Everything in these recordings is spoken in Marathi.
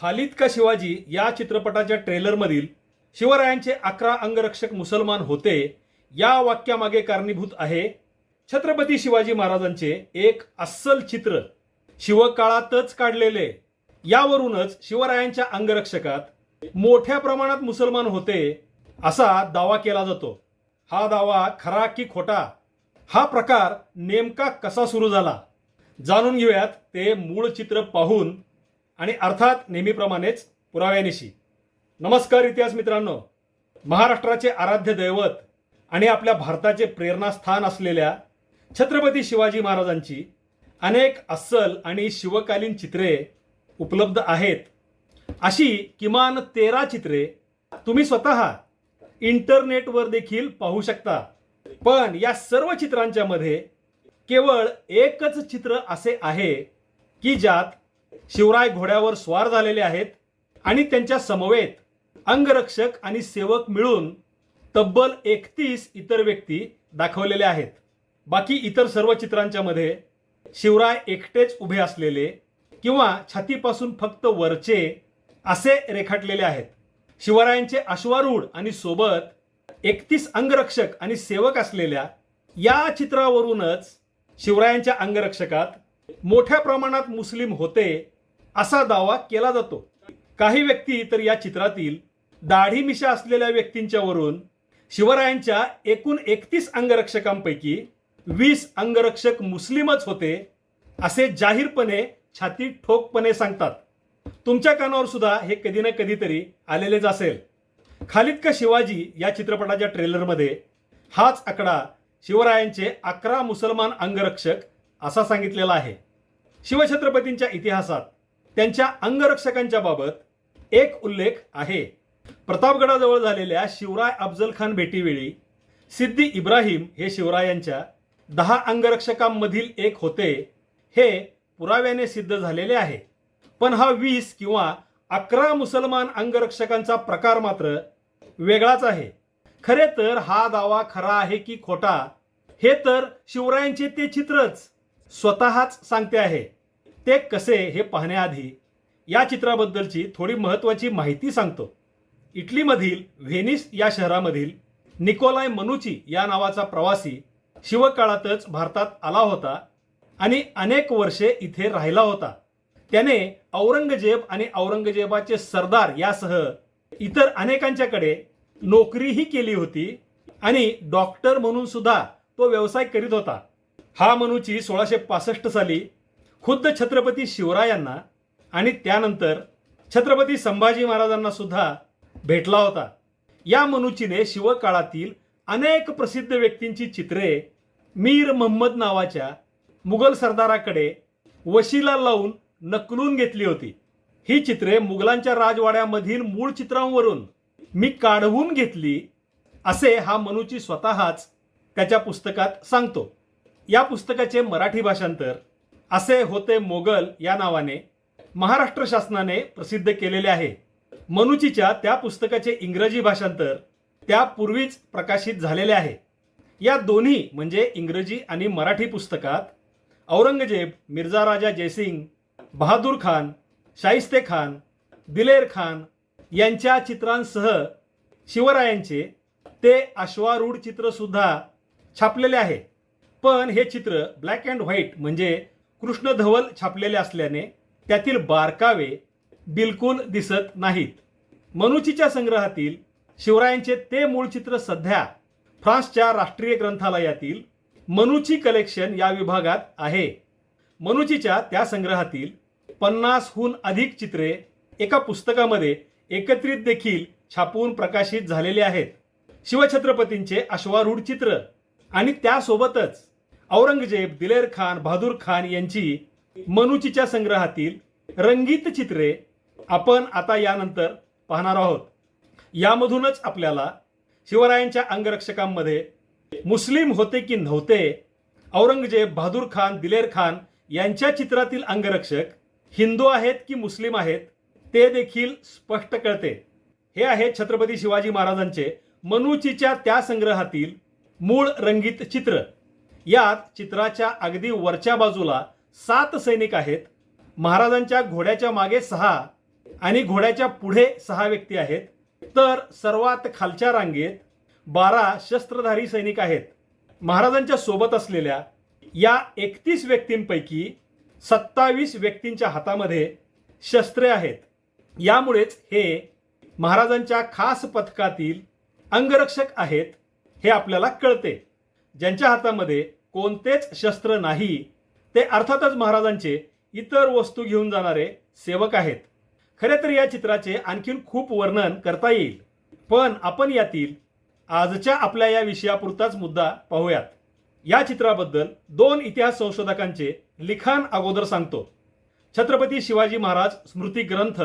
खालिद का शिवाजी या चित्रपटाच्या ट्रेलरमधील शिवरायांचे अकरा अंगरक्षक मुसलमान होते या वाक्यामागे कारणीभूत आहे छत्रपती शिवाजी महाराजांचे एक अस्सल चित्र. शिवकाळातच काढलेले. यावरूनच शिवरायांच्या अंगरक्षकात मोठ्या प्रमाणात मुसलमान होते असा दावा केला जातो. हा दावा खरा की खोटा? हा प्रकार नेमका कसा सुरू झाला? जाणून घेऊयात ते मूळ चित्र पाहून आणि अर्थात नेहमीप्रमाणेच पुराव्यानिशी. नमस्कार इतिहास मित्रांनो. महाराष्ट्राचे आराध्य दैवत आणि आपल्या भारताचे प्रेरणास्थान असलेल्या छत्रपती शिवाजी महाराजांची अनेक अस्सल आणि शिवकालीन चित्रे उपलब्ध आहेत. अशी किमान तेरा चित्रे तुम्ही स्वतः इंटरनेटवर देखील पाहू शकता. पण या सर्व चित्रांच्या मध्ये केवळ एकच चित्र असे आहे की ज्यात शिवराय घोड्यावर स्वार झालेले आहेत आणि त्यांच्या समवेत अंगरक्षक आणि सेवक मिळून तब्बल एकतीस इतर व्यक्ती दाखवलेल्या आहेत. बाकी इतर सर्व चित्रांच्या मध्ये शिवराय एकटेच उभे असलेले किंवा छातीपासून फक्त वरचे असे रेखाटलेले आहेत. शिवरायांचे अश्वारूढ आणि सोबत एकतीस अंगरक्षक आणि सेवक असलेल्या या चित्रावरूनच शिवरायांच्या अंगरक्षकात मोठ्या प्रमाणात मुस्लिम होते असा दावा केला जातो. काही व्यक्ती तर या चित्रातील दाढी मिशा असलेल्या व्यक्तींच्या वरून शिवरायांच्या एकूण एकतीस अंगरक्षकांपैकी वीस अंगरक्षक मुस्लिमच होते असे जाहीरपणे छाती ठोकपणे सांगतात. तुमच्या कानावर सुद्धा हे कधी ना कधीतरी आलेलेच असेल. खालिद का शिवाजी या चित्रपटाच्या ट्रेलरमध्ये हाच आकडा शिवरायांचे अकरा मुसलमान अंगरक्षक असा सांगितलेला आहे. शिवछत्रपतींच्या इतिहासात त्यांच्या अंगरक्षकांच्या बाबत एक उल्लेख आहे. प्रतापगडाजवळ झालेल्या शिवराय अफजल खान भेटीवेळी सिद्दी इब्राहिम हे शिवरायांच्या दहा अंगरक्षकांमधील एक होते हे पुराव्याने सिद्ध झालेले आहे. पण हा वीस किंवा अकरा मुसलमान अंगरक्षकांचा प्रकार मात्र वेगळाच आहे. खरे तर हा दावा खरा आहे की खोटा हे तर शिवरायांचे ते चित्रच. स्वतःच सांगते आहे. ते कसे हे पाहण्याआधी या चित्राबद्दलची थोडी महत्त्वाची माहिती सांगतो. इटलीमधील व्हेनिस या शहरामधील निकोलाय मनुची या नावाचा प्रवासी शिवकाळातच भारतात आला होता आणि अनेक वर्षे इथे राहिला होता. त्याने औरंगजेब आणि औरंगजेबाचे सरदार यासह इतर अनेकांच्याकडे नोकरीही केली होती आणि डॉक्टर म्हणून सुद्धा तो व्यवसाय करीत होता. हा मनुची सोळाशे पासष्ट साली खुद्द छत्रपती शिवरायांना आणि त्यानंतर छत्रपती संभाजी महाराजांना सुद्धा भेटला होता. या मनुचीने शिवकाळातील अनेक प्रसिद्ध व्यक्तींची चित्रे मीर महम्मद नावाच्या मुघल सरदाराकडे वशीला लावून नकलून घेतली होती. ही चित्रे मुघलांच्या राजवाड्यामधील मूळ चित्रांवरून मी काढवून घेतली असे हा मनुची स्वतःच त्याच्या पुस्तकात सांगतो. या पुस्तकाचे मराठी भाषांतर असे होते मोगल या नावाने महाराष्ट्र शासनाने प्रसिद्ध केलेले आहे. मनुचीच्या त्या पुस्तकाचे इंग्रजी भाषांतर त्यापूर्वीच प्रकाशित झालेले आहे. या दोन्ही म्हणजे इंग्रजी आणि मराठी पुस्तकात औरंगजेब मिर्झा राजा जयसिंग बहादूर खान शाहिस्ते खान दिलेर खान यांच्या चित्रांसह शिवरायांचे ते अश्वारूढ चित्रसुद्धा छापलेले आहे. पण हे चित्र ब्लॅक अँड व्हाईट म्हणजे कृष्णधवल छापलेले असल्याने त्यातील बारकावे बिलकुल दिसत नाहीत. मनुचीच्या संग्रहातील शिवरायांचे ते मूळ चित्र सध्या फ्रान्सच्या राष्ट्रीय ग्रंथालयातील मनुची कलेक्शन या विभागात आहे. मनुचीच्या त्या संग्रहातील पन्नासहून अधिक चित्रे एका पुस्तकामध्ये एकत्रित देखील छापून प्रकाशित झालेले आहेत. शिवछत्रपतींचे अश्वारूढ चित्र आणि त्यासोबतच औरंगजेब दिलेर खान बहादूर खान यांची मनुचीच्या संग्रहातील रंगीत चित्रे आपण आता यानंतर पाहणार आहोत. यामधूनच आपल्याला शिवरायांच्या अंगरक्षकांमध्ये मुस्लिम होते की नव्हते औरंगजेब बहादूर खान दिलेर खान यांच्या चित्रातील अंगरक्षक हिंदू आहेत की मुस्लिम आहेत ते देखील स्पष्ट कळते. हे आहे छत्रपती शिवाजी महाराजांचे मनुचीच्या त्या संग्रहातील मूळ रंगीत चित्र. यात चित्राच्या अगदी वरच्या बाजूला सात सैनिक आहेत. महाराजांच्या घोड्याच्या मागे सहा आणि घोड्याच्या पुढे सहा व्यक्ती आहेत. तर सर्वात खालच्या रांगेत बारा शस्त्रधारी सैनिक आहेत. महाराजांच्या सोबत असलेल्या या एकतीस व्यक्तींपैकी सत्तावीस व्यक्तींच्या हातामध्ये शस्त्रे आहेत. यामुळेच हे महाराजांच्या खास पथकातील अंगरक्षक आहेत हे आपल्याला कळते. ज्यांच्या हातामध्ये कोणतेच शस्त्र नाही ते अर्थातच महाराजांचे इतर वस्तू घेऊन जाणारे सेवक आहेत. खरे तर या चित्राचे आणखीन खूप वर्णन करता येईल. पण आपण यातील आजच्या आपल्या या विषयापुरताच मुद्दा पाहूयात. या चित्राबद्दल दोन इतिहास संशोधकांचे लिखाण अगोदर सांगतो. छत्रपती शिवाजी महाराज स्मृती ग्रंथ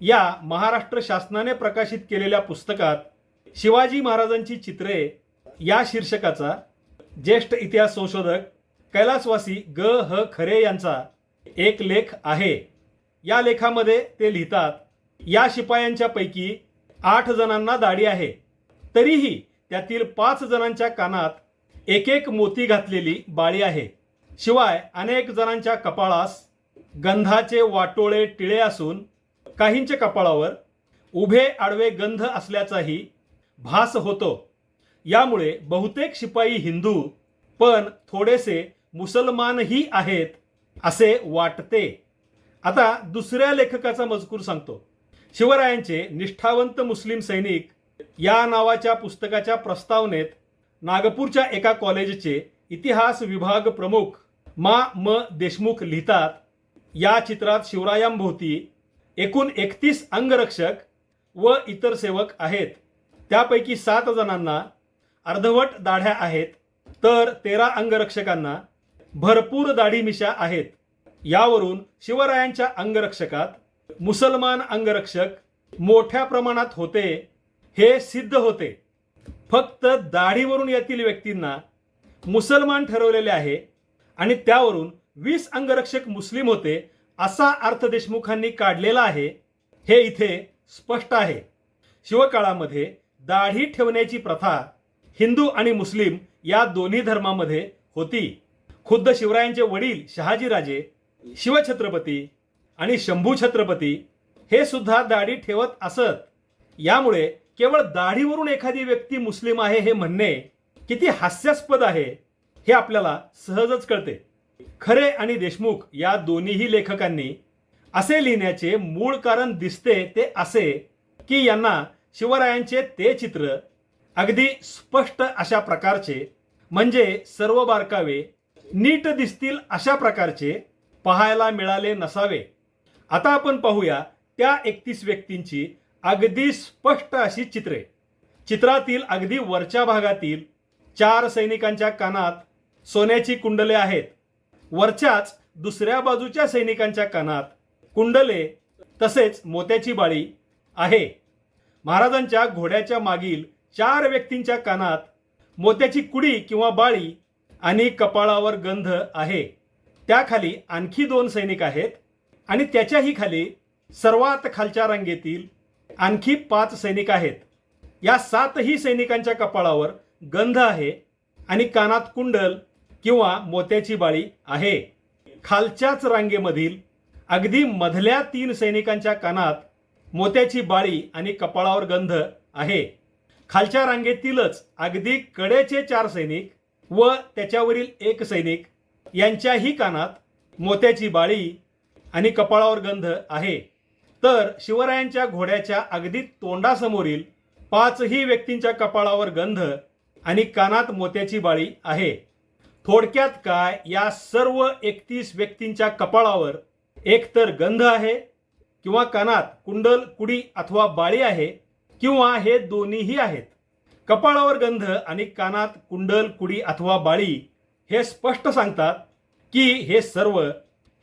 या महाराष्ट्र शासनाने प्रकाशित केलेल्या पुस्तकात शिवाजी महाराजांची चित्रे या शीर्षकाचा ज्येष्ठ इतिहास संशोधक कैलासवासी ग. ह. खरे यांचा एक लेख आहे. या लेखामध्ये ते लिहितात या शिपायांच्या पैकी आठ जणांना दाढी आहे. तरीही त्यातील पाच जणांच्या कानात एक एक मोती घातलेली बाळी आहे. शिवाय अनेक जणांच्या कपाळास गंधाचे वाटोळे टिळे असून काहींच्या कपाळावर उभे आडवे गंध असल्याचाही भास होतो. यामुळे बहुतेक शिपाई हिंदू पण थोडेसे मुसलमानही आहेत असे वाटते. आता दुसऱ्या लेखकाचा मजकूर सांगतो. शिवरायांचे निष्ठावंत मुस्लिम सैनिक या नावाच्या पुस्तकाच्या प्रस्तावनेत नागपूरच्या एका कॉलेजचे इतिहास विभाग प्रमुख मा म देशमुख लिहितात या चित्रात शिवरायांभोवती एकूण एकतीस अंगरक्षक व इतर सेवक आहेत. त्यापैकी सात जणांना अर्धवट दाढ्या आहेत तर तेरा अंगरक्षकांना भरपूर दाढी मिशा आहेत. यावरून शिवरायांच्या अंगरक्षकात मुसलमान अंगरक्षक मोठ्या प्रमाणात होते हे सिद्ध होते. फक्त दाढीवरून येथील व्यक्तींना मुसलमान ठरवलेले आहे आणि त्यावरून वीस अंगरक्षक मुस्लिम होते असा अर्थ देशमुखांनी काढलेला आहे हे इथे स्पष्ट आहे. शिवकाळामध्ये दाढी ठेवण्याची प्रथा हिंदू आणि मुस्लिम या दोन्ही धर्मामध्ये होती. खुद्द शिवरायांचे वडील शहाजीराजे शिवछत्रपती आणि शंभू छत्रपती हे सुद्धा दाढी ठेवत असत. यामुळे केवळ दाढीवरून एखादी व्यक्ती मुस्लिम आहे हे म्हणणे किती हास्यास्पद आहे हे आपल्याला सहजच कळते. खरे आणि देशमुख या दोन्हीही लेखकांनी असे लिहिण्याचे मूळ कारण दिसते ते असे की यांना शिवरायांचे ते चित्र अगदी स्पष्ट अशा प्रकारचे म्हणजे सर्व बारकावे नीट दिसतील अशा प्रकारचे पाहायला मिळाले नसावे. आता आपण पाहूया त्या एकतीस व्यक्तींची अगदी स्पष्ट अशी चित्रे. चित्रातील अगदी वरच्या भागातील चार सैनिकांच्या कानात सोन्याची कुंडले आहेत. वरच्याच दुसऱ्या बाजूच्या सैनिकांच्या कानात कुंडले तसेच मोत्याची बाळी आहे. महाराजांच्या घोड्याच्या मागील चार व्यक्तींच्या कानात मोत्याची कुडी किंवा बाळी आणि कपाळावर गंध आहे. त्याखाली आणखी दोन सैनिक आहेत आणि त्याच्याही खाली सर्वात खालच्या रांगेतील आणखी पाच सैनिक आहेत. या सातही सैनिकांच्या कपाळावर गंध आहे आणि कानात कुंडल किंवा मोत्याची बाळी आहे. खालच्याच रांगेमधील अगदी मधल्या तीन सैनिकांच्या कानात मोत्याची बाळी आणि कपाळावर गंध आहे. खालच्या रांगेतीलच अगदी कडेचे चार सैनिक व त्याच्यावरील एक सैनिक यांच्याही कानात मोत्याची बाळी आणि कपाळावर गंध आहे. तर शिवरायांच्या घोड्याच्या अगदी तोंडासमोरील पाचही व्यक्तींच्या कपाळावर गंध आणि कानात मोत्याची बाळी आहे. थोडक्यात काय या सर्व एकतीस व्यक्तींच्या कपाळावर एकतर गंध आहे किंवा कानात कुंडल कुडी अथवा बाळी आहे किंवा हे दोन्हीही आहेत. कपाळावर गंध आणि कानात कुंडल कुडी अथवा बाळी हे स्पष्ट सांगतात की हे सर्व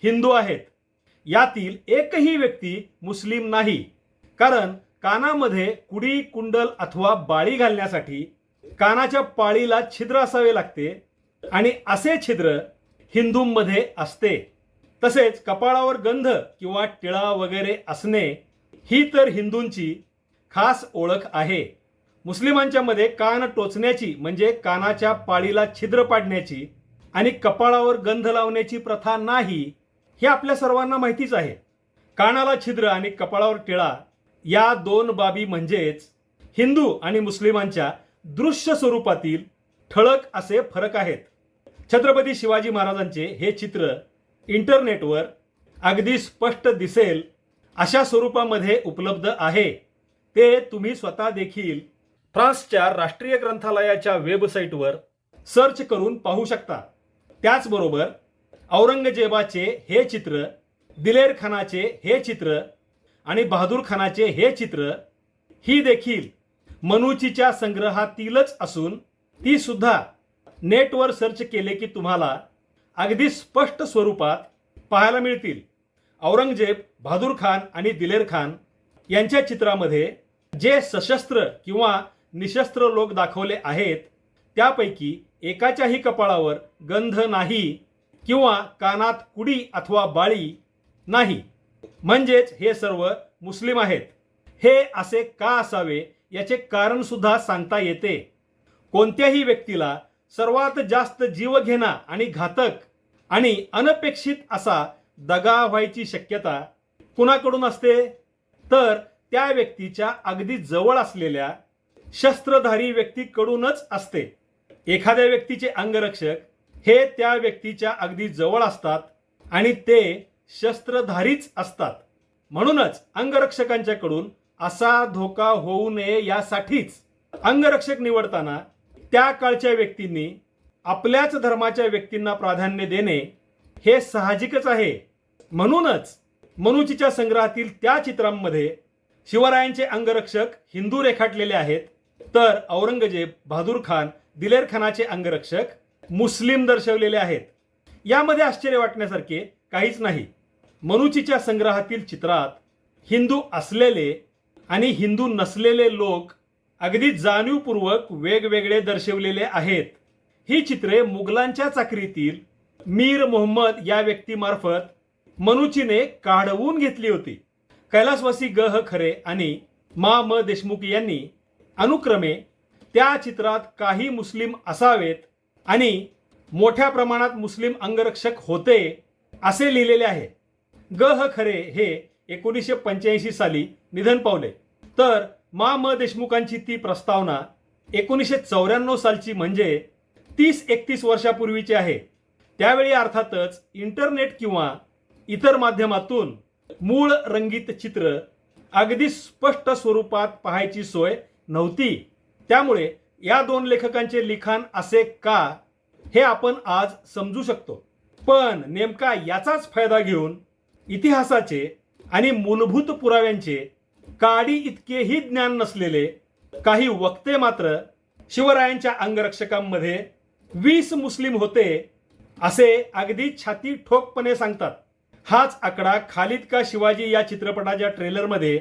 हिंदू आहेत. यातील एकही व्यक्ती मुस्लिम नाही. कारण कानामध्ये कुडी कुंडल अथवा बाळी घालण्यासाठी कानाच्या पाळीला छिद्र असावे लागते आणि असे छिद्र हिंदूंमध्ये असते. तसेच कपाळावर गंध किंवा टिळा वगैरे असणे ही तर हिंदूंची खास ओळख आहे. मुस्लिमांच्या मध्ये कान टोचण्याची म्हणजे कानाच्या पाळीला छिद्र पाडण्याची आणि कपाळावर गंध लावण्याची प्रथा नाही हे आपल्या सर्वांना माहितीच आहे. कानाला छिद्र आणि कपाळावर टिळा या दोन बाबी म्हणजेच हिंदू आणि मुस्लिमांच्या दृश्य स्वरूपातील ठळक असे फरक आहेत. छत्रपती शिवाजी महाराजांचे हे चित्र इंटरनेटवर अगदी स्पष्ट दिसेल अशा स्वरूपामध्ये उपलब्ध आहे. ते तुम्ही स्वतः देखील फ्रान्सच्या राष्ट्रीय ग्रंथालयाच्या वेबसाईटवर सर्च करून पाहू शकता. त्याचबरोबर औरंगजेबाचे हे चित्र दिलेर खानाचे हे चित्र आणि बहादूर खानाचे हे चित्र ही देखील मनुचीच्या संग्रहातीलच असून ती सुद्धा नेटवर सर्च केले की तुम्हाला अगदी स्पष्ट स्वरूपात पाहायला मिळतील. औरंगजेब बहादूर खान आणि दिलेर खान यांच्या चित्रामध्ये जे सशस्त्र किंवा निशस्त्र लोक दाखवले आहेत त्यापैकी एकाच्याही कपाळावर गंध नाही किंवा कानात कुडी अथवा बाळी नाही. म्हणजेच हे सर्व मुस्लिम आहेत. हे असे का असावे याचे कारण सुद्धा सांगता येते. कोणत्याही व्यक्तीला सर्वात जास्त जीवघेणा आणि घातक आणि अनपेक्षित असा दगा व्हायची शक्यता कुणाकडून असते? तर त्या व्यक्तीच्या अगदी जवळ असलेल्या शस्त्रधारी व्यक्तीकडूनच असते. एखाद्या व्यक्तीचे अंगरक्षक हे त्या व्यक्तीच्या अगदी जवळ असतात आणि ते शस्त्रधारीच असतात. म्हणूनच अंगरक्षकांच्याकडून असा धोका होऊ नये यासाठीच अंगरक्षक निवडताना त्या काळच्या व्यक्तींनी आपल्याच धर्माच्या व्यक्तींना प्राधान्य देणे हे साहजिकच आहे. म्हणूनच मनुचीच्या संग्रहातील त्या चित्रांमध्ये शिवरायांचे अंगरक्षक हिंदू रेखाटलेले आहेत. तर औरंगजेब बहादूर खान दिलेर खानाचे अंगरक्षक मुस्लिम दर्शवलेले आहेत. यामध्ये आश्चर्य वाटण्यासारखे काहीच नाही. मनुचीच्या संग्रहातील चित्रात हिंदू असलेले आणि हिंदू नसलेले लोक अगदी जाणीवपूर्वक वेगवेगळे दर्शवलेले आहेत. ही चित्रे मुघलांच्या चाकरीतील मीर मोहम्मद या व्यक्तीमार्फत मनुचीने काढवून घेतली होती. कैलासवासी ग ह खरे आणि मा म देशमुख यांनी अनुक्रमे त्या चित्रात काही मुस्लिम असावेत आणि मोठ्या प्रमाणात मुस्लिम अंगरक्षक होते असे लिहिलेले आहे. ग ह खरे हे एकोणीसशे पंच्याऐंशी साली निधन पावले. तर मा म देशमुखांची ती प्रस्तावना एकोणीसशे चौऱ्याण्णव सालची म्हणजे तीस एकतीस वर्षापूर्वीची आहे. त्यावेळी अर्थातच इंटरनेट किंवा इतर माध्यमातून मूळ रंगीत चित्र अगदी स्पष्ट स्वरूपात पाहायची सोय नव्हती. त्यामुळे या दोन लेखकांचे लिखाण असे का हे आपण आज समजू शकतो. पण नेमका याचाच फायदा घेऊन इतिहासाचे आणि मूलभूत पुराव्यांचे काडी इतकेही ज्ञान नसलेले काही वक्ते मात्र शिवरायांच्या अंगरक्षकांमध्ये वीस मुस्लिम होते असे अगदी छाती ठोकपणे सांगतात. हाच आकडा खालिद का शिवाजी या चित्रपटाच्या ट्रेलरमध्ये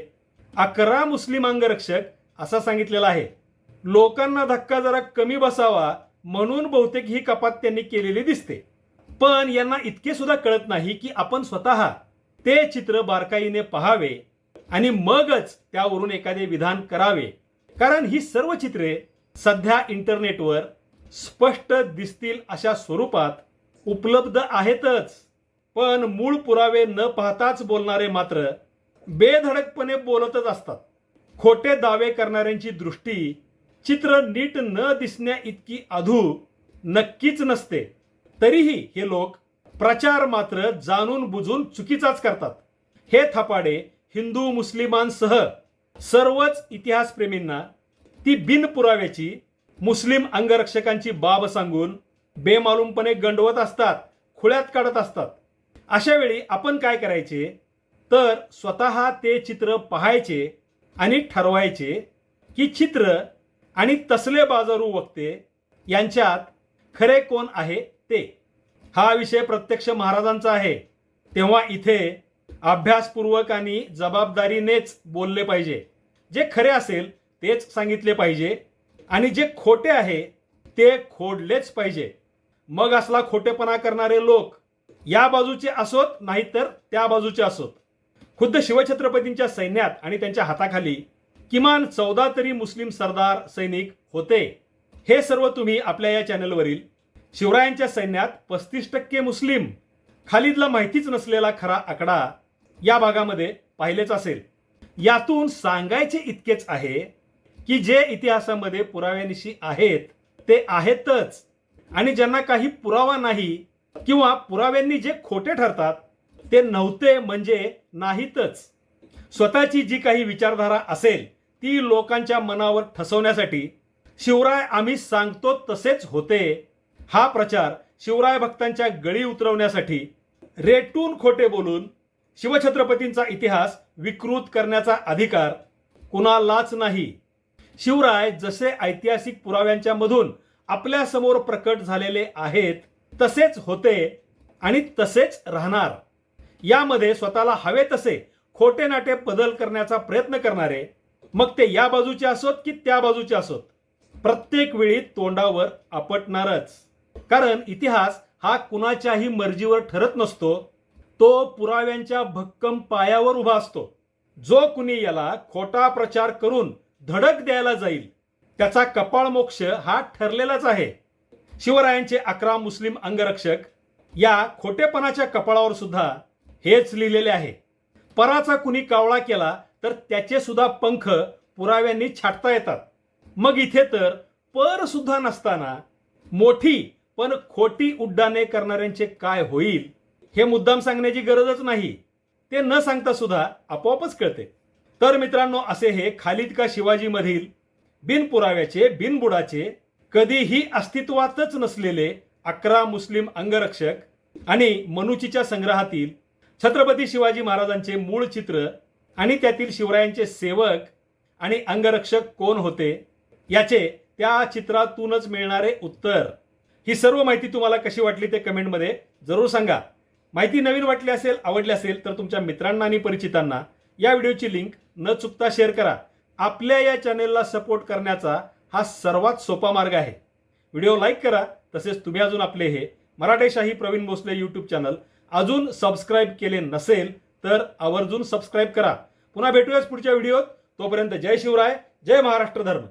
अकरा मुस्लिम अंगरक्षक असा सांगितलेला आहे. लोकांना धक्का जरा कमी बसावा म्हणून बहुतेक ही कपात त्यांनी केलेली दिसते. पण यांना इतके सुद्धा कळत नाही की आपण स्वतः ते चित्र बारकाईने पहावे आणि मगच त्यावरून एखादे विधान करावे. कारण ही सर्व चित्रे सध्या इंटरनेटवर स्पष्ट दिसतील अशा स्वरूपात उपलब्ध आहेतच. पण मूळ पुरावे न पाहताच बोलणारे मात्र बेधडकपणे बोलतच असतात. खोटे दावे करणाऱ्यांची दृष्टी चित्र नीट न दिसण्या इतकी अधू नक्कीच नसते. तरीही हे लोक प्रचार मात्र जाणून बुजून चुकीचाच करतात. हे थपाडे हिंदू मुस्लिमांसह सर्वच इतिहासप्रेमींना ती बिनपुराव्याची मुस्लिम अंगरक्षकांची बाब सांगून बेमालूमपणे गंडवत असतात खुळ्यात काढत असतात. अशा वेळी आपण काय करायचे? तर स्वतः ते चित्र पाहायचे आणि ठरवायचे की चित्र आणि तसले बाजारू वक्ते यांच्यात खरे कोण आहे ते. हा विषय प्रत्यक्ष महाराजांचा आहे. तेव्हा इथे अभ्यासपूर्वक आणि जबाबदारीनेच बोलले पाहिजे. जे खरे असेल तेच सांगितले पाहिजे आणि जे खोटे आहे ते खोडलेच पाहिजे. मग असला खोटेपणा करणारे लोक या बाजूचे असोत नाहीतर त्या बाजूचे असोत. खुद्द शिवछत्रपतींच्या सैन्यात आणि त्यांच्या हाताखाली किमान चौदा तरी मुस्लिम सरदार सैनिक होते. हे सर्व तुम्ही आपल्या या चॅनलवरील शिवरायांच्या सैन्यात पस्तीस टक्के मुस्लिम खालिदला माहितीच नसलेला खरा आकडा या भागामध्ये पाहिलेच असेल. यातून सांगायचे इतकेच आहे की जे इतिहासामध्ये पुराव्यानिशी आहेत ते आहेतच. आणि ज्यांना काही पुरावा नाही किंवा पुराव्यांनी जे खोटे ठरतात ते नव्हते म्हणजे नाहीतच. स्वतःची जी काही विचारधारा असेल ती लोकांच्या मनावर ठसवण्यासाठी शिवराय आम्ही सांगतो तसेच होते. हा प्रचार शिवराय भक्तांच्या गळी उतरवण्यासाठी रेटून खोटे बोलून शिवछत्रपतींचा इतिहास विकृत करण्याचा अधिकार कुणालाच नाही. शिवराय जसे ऐतिहासिक पुराव्यांच्या मधून आपल्यासमोर प्रकट झालेले आहेत तसेच होते आणि तसेच राहणार. यामध्ये स्वतःला हवे तसे खोटे नाटे बदल करण्याचा प्रयत्न करणारे मग ते या बाजूचे असोत की त्या बाजूचे असोत? प्रत्येक वेळी तोंडावर आपटणारच. कारण इतिहास हा कुणाच्याही मर्जीवर ठरत नसतो. तो पुराव्यांच्या भक्कम पायावर उभा असतो. जो कुणी याला खोटा प्रचार करून धडक द्यायला जाईल त्याचा कपाळ मोक्ष हा ठरलेलाच आहे. शिवरायांचे अकरा मुस्लिम अंगरक्षक या खोटेपणाच्या कपाळावर सुद्धा हेच लिहिलेले आहे. पराचा कुणी कावळा केला तर त्याचे सुद्धा पंख पुराव्यांनी छाटता येतात. मग इथे तर पर सुद्धा नसताना मोठी पण खोटी उड्डाणे करणाऱ्यांचे काय होईल हे मुद्दाम सांगण्याची गरजच नाही. ते न सांगता सुद्धा आपोआपच कळते. तर मित्रांनो असे हे खालिद का शिवाजीमधील बिनपुराव्याचे बिनबुडाचे कधीही अस्तित्वातच नसलेले अकरा मुस्लिम अंगरक्षक आणि मनुचीच्या संग्रहातील छत्रपती शिवाजी महाराजांचे मूळ चित्र आणि त्यातील शिवरायांचे सेवक आणि अंगरक्षक कोण होते याचे त्या चित्रातूनच मिळणारे उत्तर. ही सर्व माहिती तुम्हाला कशी वाटली ते कमेंटमध्ये जरूर सांगा. माहिती नवीन वाटली असेल आवडली असेल तर तुमच्या मित्रांना आणि परिचितांना या व्हिडिओची लिंक न चुकता शेअर करा. आपल्या या चॅनेलला सपोर्ट करण्याचा हा सर्वात सोपा मार्ग आहे. व्हिडिओ लाईक करा तसेच तुम्ही अजून आपले हे मराठेशाही प्रवीण भोसले यूट्यूब चॅनल अजून सबस्क्राईब केले नसेल तर आवर्जून सबस्क्राईब करा. पुन्हा भेटूयाच पुढच्या व्हिडिओत. तोपर्यंत जय शिवराय जय महाराष्ट्र धर्म.